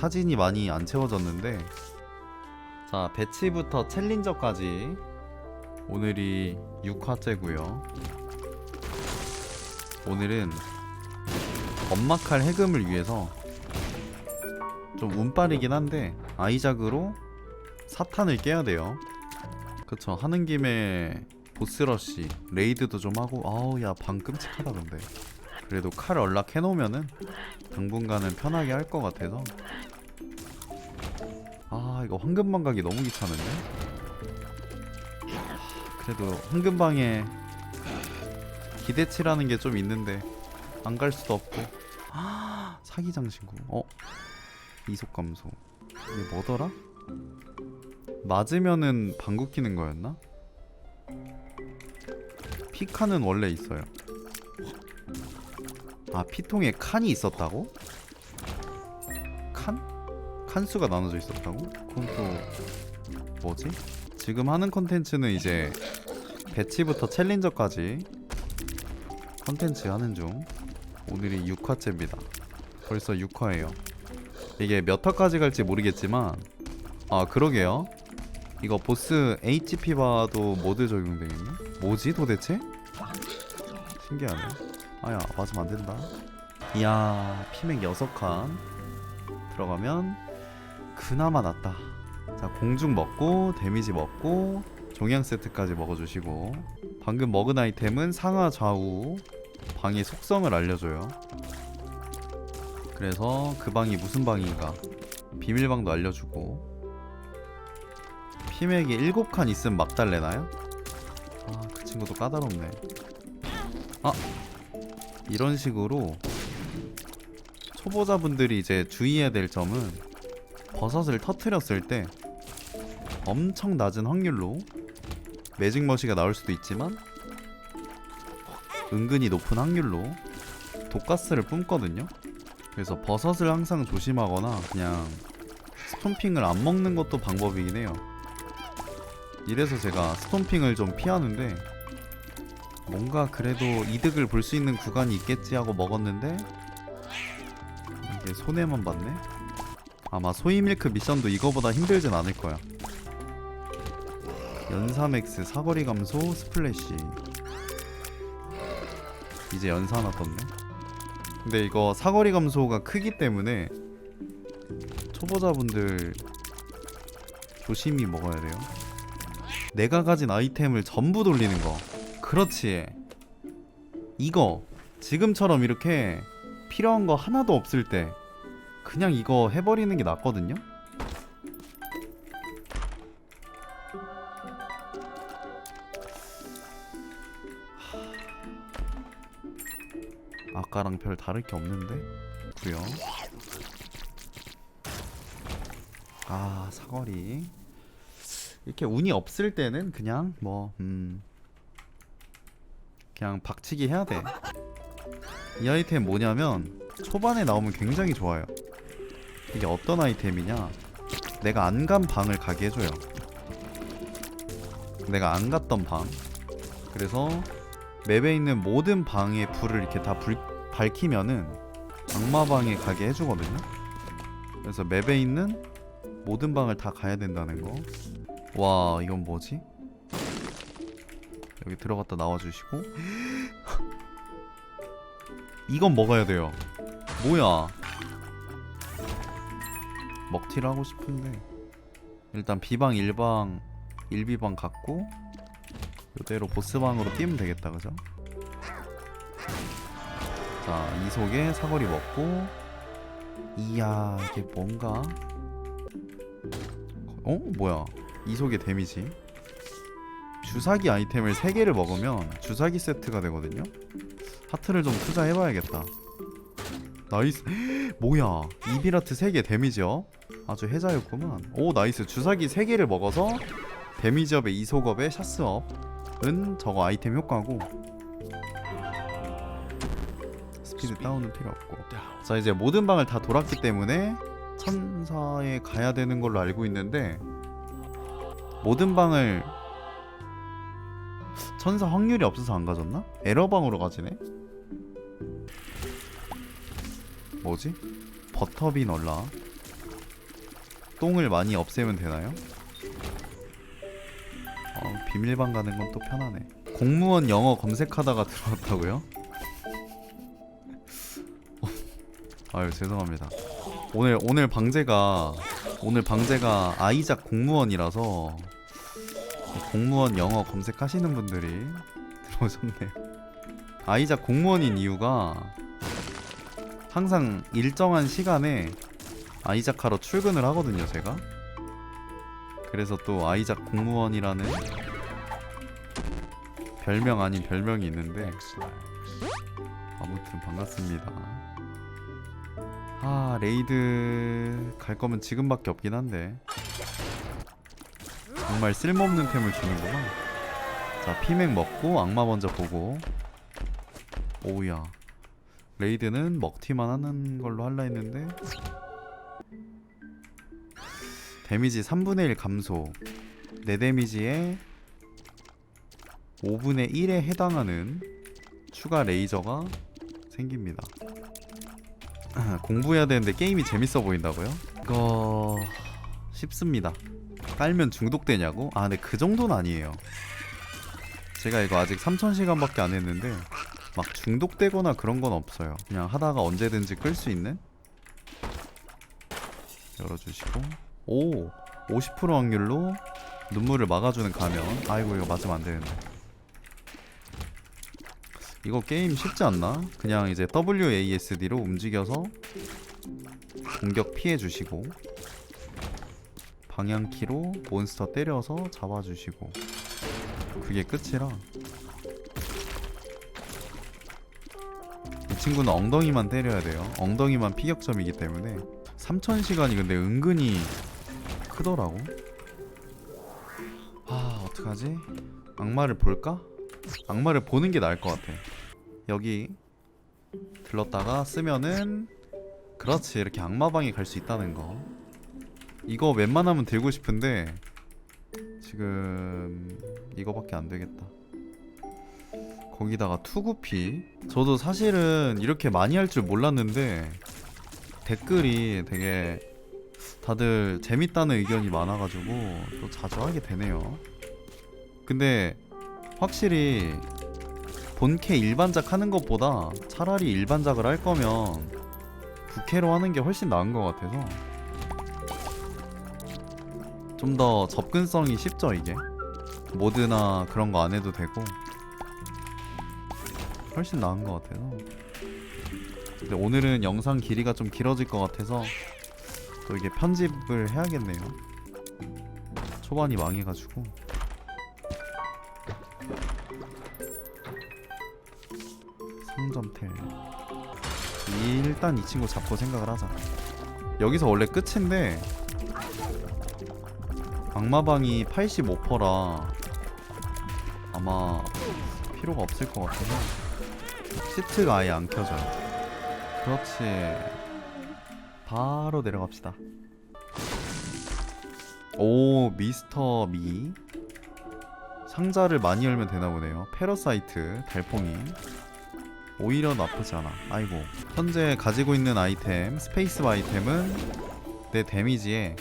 사진이 많이 안 채워졌는데 자 배치부터 챌린저까지 오늘이 6화째고요. 오늘은 엄마칼 해금을 위해서 좀 운빨이긴 한데 아이작으로 사탄을 깨야 돼요. 그쵸 하는 김에 보스러시 레이드도 좀 하고 아우 야 방 끔찍하다 근데. 그래도 칼 연락 해놓으면은 당분간은 편하게 할 것 같아서. 아 이거 황금방 가기 너무 귀찮은데? 하, 그래도 황금방에 기대치라는 게 좀 있는데 안 갈 수도 없고. 아, 사기장 신고. 어? 이속 감소. 이게 뭐더라? 맞으면은 방구 끼는 거였나? 피카는 원래 있어요 아 피통에 칸이 있었다고 칸 칸수가 나눠져 있었다고? 그건 또 뭐지? 지금 하는 컨텐츠는 이제 배치부터 챌린저까지 컨텐츠 하는 중 오늘이 6화째입니다 벌써 6화예요 이게 몇 화까지 갈지 모르겠지만 아 그러게요 이거 보스 HP 봐도 모드 적용되겠네? 뭐지 도대체? 신기하네 아야 맞으면 안된다 이야 피맥 6칸 들어가면 그나마 낫다. 자, 공중 먹고 데미지 먹고 종양 세트까지 먹어주시고 방금 먹은 아이템은 상하 좌우 방의 속성을 알려줘요. 그래서 그 방이 무슨 방인가 비밀방도 알려주고 피맥이 7칸 있으면 막 달래나요? 아, 그 친구도 까다롭네. 아, 이런 식으로 초보자분들이 이제 주의해야 될 점은 버섯을 터트렸을 때 엄청 낮은 확률로 매직 머시가 나올 수도 있지만 은근히 높은 확률로 독가스를 뿜거든요. 그래서 버섯을 항상 조심하거나 그냥 스톰핑을 안 먹는 것도 방법이긴 해요. 이래서 제가 스톰핑을 좀 피하는데 뭔가 그래도 이득을 볼 수 있는 구간이 있겠지 하고 먹었는데 이게 손해만 봤네. 아마 소이밀크 미션도 이거보다 힘들진 않을 거야. 연사맥스 사거리 감소 스플래시. 이제 연사 하나 떴네. 근데 이거 사거리 감소가 크기 때문에 초보자분들 조심히 먹어야 돼요. 내가 가진 아이템을 전부 돌리는 거. 그렇지. 이거 지금처럼 이렇게 필요한 거 하나도 없을 때 그냥 이거 해버리는 게 낫거든요. 아까랑 별 다를 게 없는데 구요. 아 사거리 이렇게 운이 없을 때는 그냥 뭐 음. 그냥 박치기 해야 돼. 이 아이템 뭐냐면 초반에 나오면 굉장히 좋아요. 이게 어떤 아이템이냐? 내가 안 간 방을 가게 해줘요. 내가 안 갔던 방. 그래서 맵에 있는 모든 방의 불을 이렇게 다 불, 밝히면은 악마방에 가게 해주거든요. 그래서 맵에 있는 모든 방을 다 가야 된다는 거. 와, 이건 뭐지? 여기 들어갔다 나와주시고. 이건 먹어야 돼요. 뭐야? 먹튀를 하고 싶은데 일단 B방 1방 1B방 갖고 이대로 보스방으로 뛰면 되겠다 그죠? 자 이속에 사거리 먹고 이야 이게 뭔가 어? 뭐야 이속의 데미지 주사기 아이템을 3개를 먹으면 주사기 세트가 되거든요? 하트를 좀 투자해봐야겠다. 나이스. 뭐야? 이비라트 3개 데미지업? 아주 해자였구만. 오 나이스. 주사기 3개를 먹어서 데미지업에 이속업에 샤스업은 저거 아이템 효과고. 스피드 다운은 필요 없고. 자 이제 모든 방을 다 돌았기 때문에 천사에 가야 되는 걸로 알고 있는데 모든 방을 천사 확률이 없어서 안 가졌나? 에러방으로 가지네? 뭐지? 버터빈 얼라 똥을 많이 없애면 되나요? 어, 비밀방 가는 건 또 편하네. 공무원 영어 검색하다가 들어왔다고요? 어, 아유 죄송합니다. 오늘 오늘 방제가 오늘 방제가 아이작 공무원이라서 공무원 영어 검색하시는 분들이 들어오셨네요. 아이작 공무원인 이유가 항상 일정한 시간에 아이작 하러 출근을 하거든요, 제가. 그래서 또 아이작 공무원이라는 별명 아닌 별명이 있는데 아무튼 반갑습니다. 아, 레이드 갈 거면 지금밖에 없긴 한데. 정말 쓸모없는 템을 주는구나. 자, 피맥 먹고 악마 먼저 보고. 오우야. 레이드는 먹튀만 하는 걸로 할라 했는데 데미지 3분의 1 감소 내 데미지의 5분의 1에 해당하는 추가 레이저가 생깁니다 공부해야 되는데 게임이 재밌어 보인다고요? 이거 쉽습니다 깔면 중독되냐고? 아 근데 그 정도는 아니에요 제가 이거 아직 3000시간밖에 안 했는데 막 중독되거나 그런 건 없어요. 그냥 하다가 언제든지 끌 수 있는 열어주시고 오 50% 확률로 눈물을 막아주는 가면 아이고 이거 맞으면 안 되는데 이거 게임 쉽지 않나? 그냥 이제 WASD로 움직여서 공격 피해 주시고 방향키로 몬스터 때려서 잡아주시고 그게 끝이라 이 친구는 엉덩이만 때려야 돼요. 엉덩이만 피격점이기 때문에 3000시간이 근데 은근히 크더라고. 아, 어떡하지? 악마를 볼까? 악마를 보는 게 나을 것 같아. 여기 들렀다가 쓰면은 그렇지 이렇게 악마방에 갈 수 있다는 거. 이거 웬만하면 들고 싶은데 지금 이거밖에 안 되겠다. 거기다가 투구피 저도 사실은 이렇게 많이 할 줄 몰랐는데 댓글이 되게 다들 재밌다는 의견이 많아가지고 또 자주 하게 되네요 근데 확실히 본캐 일반작 하는 것보다 차라리 일반작을 할 거면 부캐로 하는 게 훨씬 나은 것 같아서 좀 더 접근성이 쉽죠 이게? 모드나 그런 거 안 해도 되고. 훨씬 나은 것 같아서 근데 오늘은 영상 길이가 좀 길어질 것 같아서 또 이게 편집을 해야겠네요. 초반이 망해가지고. 상점텔. 일단 이 친구 잡고 생각을 하자. 여기서 원래 끝인데 악마방이 85%라 아마 필요가 없을 것 같아서 시트가 아예 안 켜져요. 그렇지. 바로 내려갑시다. 오, 미스터 미. 상자를 많이 열면 되나 보네요. 패러사이트, 달팽이. 오히려 나쁘지 않아. 아이고. 현재 가지고 있는 아이템, 스페이스 아이템은 내 데미지에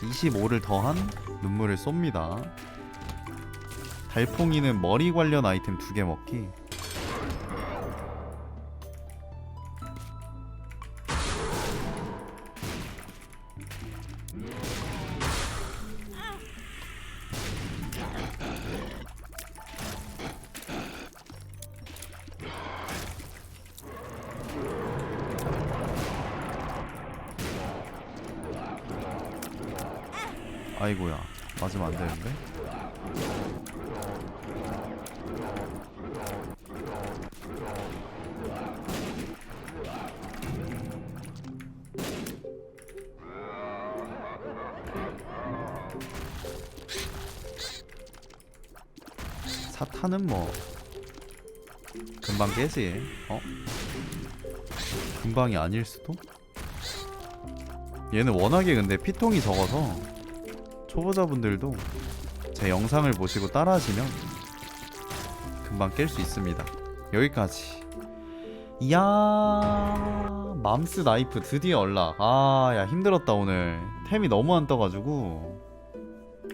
25를 더한 눈물을 쏩니다. 달팽이는 머리 관련 아이템 두 개 먹기. 아이고야 맞으면 안 되는데 사탄은 뭐 금방 깨지 어? 금방이 아닐 수도? 얘는 워낙에 근데 피통이 적어서 초보자분들도 제 영상을 보시고 따라하시면 금방 깰 수 있습니다. 여기까지. 이야 맘스 나이프 드디어 연락 아야 힘들었다 오늘 템이 너무 안 떠가지고